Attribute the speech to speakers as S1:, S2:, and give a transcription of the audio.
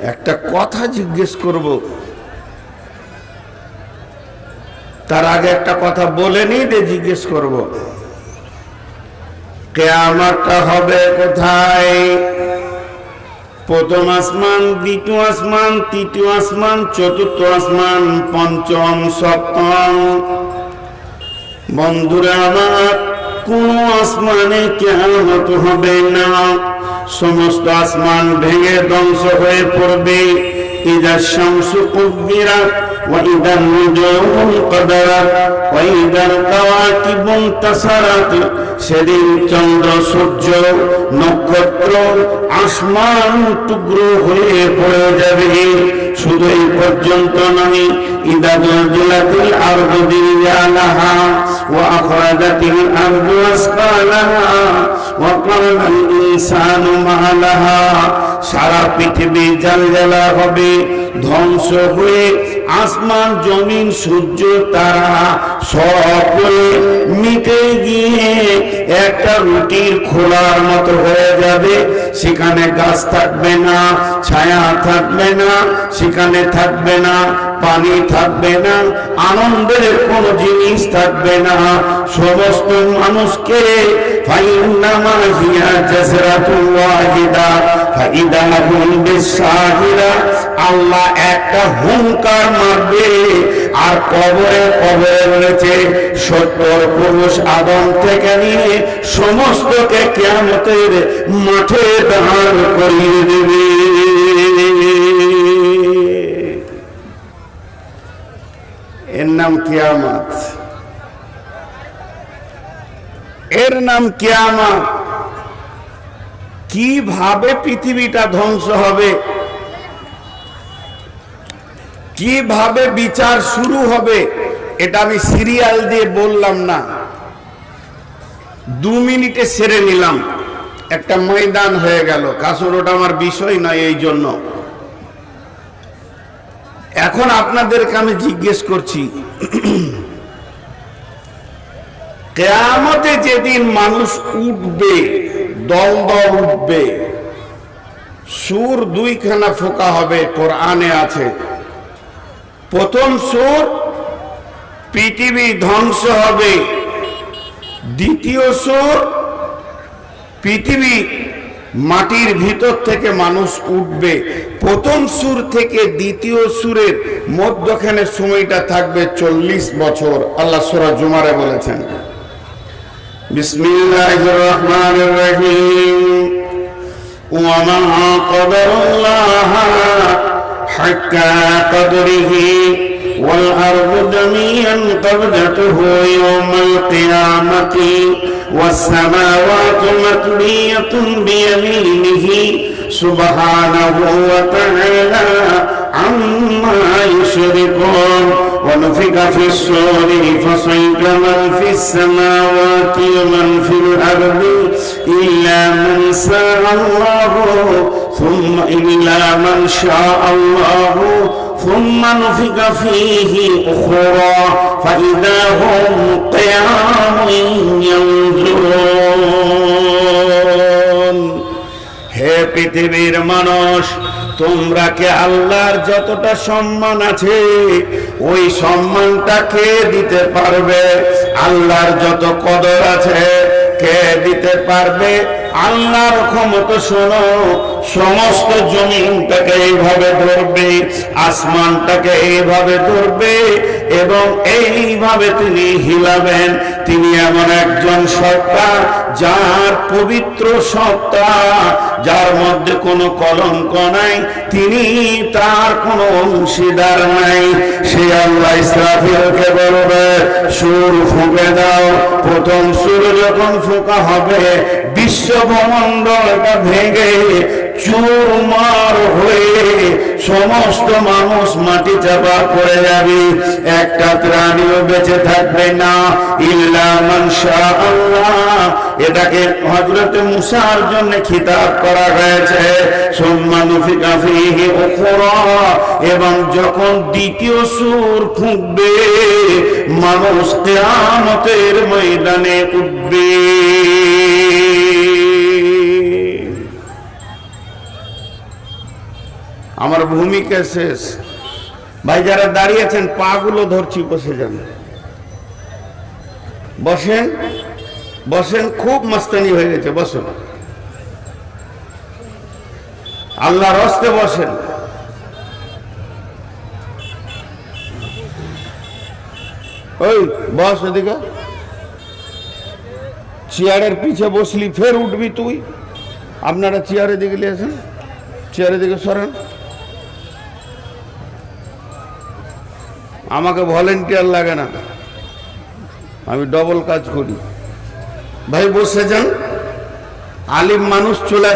S1: একটা কথা জিজ্ঞেস করব। তার আগে একটা কথা বলে নি যে জিজ্ঞেস করব। কেয়ামতটা হবে কোথায়? প্রথম আসমান, দ্বিতীয় আসমান, তৃতীয় আসমান, চতুর্থ আসমান, পঞ্চম, সপ্তম। বন্ধুরা আমার কোন আসমানে কেয়ামত হবে না সমস্ত আসমান ভেঙে ধ্বংস হয়ে পড়বে إذا الشمس كبرت وإذا النجوم انقدرت وإذا الكواكب انتصرت সেদিন চন্দ্র সূর্য নক্ষত্র আসমান টুকরো হয়ে পড়ে যাবে শুধু এই পর্যন্ত নয় ইদা জলজিলাতিল আরদু দিলজালাহা ওয়া আখরাজাতিল আরদু আসকালাহা ওয়া ক্বালাল ইনসানু সারা পৃথিবী জালজালা হবে ধ্বংস হয়ে আসমান, জমিন, সূর্য, তারা সকলে মিটে গিয়ে একটা রুটির খোলার মতো হয়ে যাবে। সেখানে গাছ থাকবে না, ছায়া থাকবে না, সেখানে থাকবে না, পানি থাকবে না, আনন্দের কোনো জিনিস থাকবে না। সমস্ত মানুষকে ফাইন্নামা হিয়া জাসরাতুল আল্লাহ একটা হুঙ্কার মারবে আর কবরে কবরে রয়েছে সত্তর পুরুষ আদম থেকে নিয়ে সমস্তকে কেয়ামতের মাঠে দাঁড় করিয়ে দেবে। এর নাম কিয়ামত। এর নাম কিয়ামত। কীভাবে পৃথিবীটা ধ্বংস হবে কীভাবে বিচার শুরু হবে, এটা আমি সিরিয়াল দিয়ে বললাম না। দু মিনিটে সেরে নিলাম। একটা ময়দান হয়ে গেল। কাসর, ওটা আমার বিষয় নয় এই জন্য। এখন আপনাদেরকে আমি জিজ্ঞেস করছি, কেয়ামতে যেদিন মানুষ উঠবে, দল দল উঠবে, সুর দুইখানা ফোকা হবে, কোরআনে আছে। প্রথম সুর, পৃথিবী ধ্বংস হবে। দ্বিতীয় সুর, পৃথিবী মাটির ভিতর থেকে মানুষ উঠবে। প্রথম সুর থেকে দ্বিতীয় সুরের মধ্যখানে সময়টা থাকবে চল্লিশ বছর। আল্লাহ সুরা জুমারে বলেছেন বিসমিল্লাহ রহমান রহিম। ওয়ামা حتى قدره والأرض جميعا قبضته يوم القيامة والسماوات مطوية بيمينه سبحانه وتعالى عما يشركون. ونفق في الصور فصيق من في السماوات ومن في الأرض إلا من شاء الله ثم إلا من شاء الله ثم نفق فيه أخرى فإذا هم قيام ينظرون হে পৃথিবীর মানুষ তোমরা কে আল্লাহর যতটা সম্মান আছে ওই সম্মানটা কে দিতে পারবে আল্লাহর যত কদর আছে কে দিতে পারবে আল্লাহর ক্ষমতা শোনো সমস্ত জমিনটাকে এইভাবে ধরবে, আসমানটাকে এইভাবে ধরবে এবং এইভাবে তিনি হিলাবেন। তিনি এমন একজন সত্তা যার পবিত্র সত্তা, যার মধ্যে কোনো কলঙ্ক নাই, তিনি তার কোনো অংশীদার নাই। সে আল্লাহ ইসরাফিলকে বলবে, সুর ফুঁকে দাও। প্রথম সুর যখন ফুঁকা হবে বিশ্ব ভ্রমণ্ডলটা ভেঙে হয়ে সমস্ত মানুষ মাটি চাপা পড়ে যাবে। একটা প্রাণীও বেঁচে থাকবে না। এটাকে হজরত মুসার জন্য খিতাব করা হয়েছে। এবং যখন দ্বিতীয় সুর ফুঁকবে মানুষ কিয়ামতের ময়দানে উঠবে। আমার ভূমিকা শেষ। ভাই, যারা দাঁড়িয়ে আছেন পা গুলো ধরছি, বসে যান। বসেন বসেন, খুব মাস্তানি হয়ে গেছে, বসেন। আল্লাহর হস্তে বসেন। ওই, বস এদিকে। চেয়ারের পিছে বসলি, ফের উঠবি তুই। আপনারা চেয়ারে দিকে নিয়ে আসেন। চেয়ারের দিকে সরেন। আমাকে ভলেন্টিয়ার লাগে না। আমি ডবল কাজ করি। ভাই বসে যান। আলিম মানুষ চলে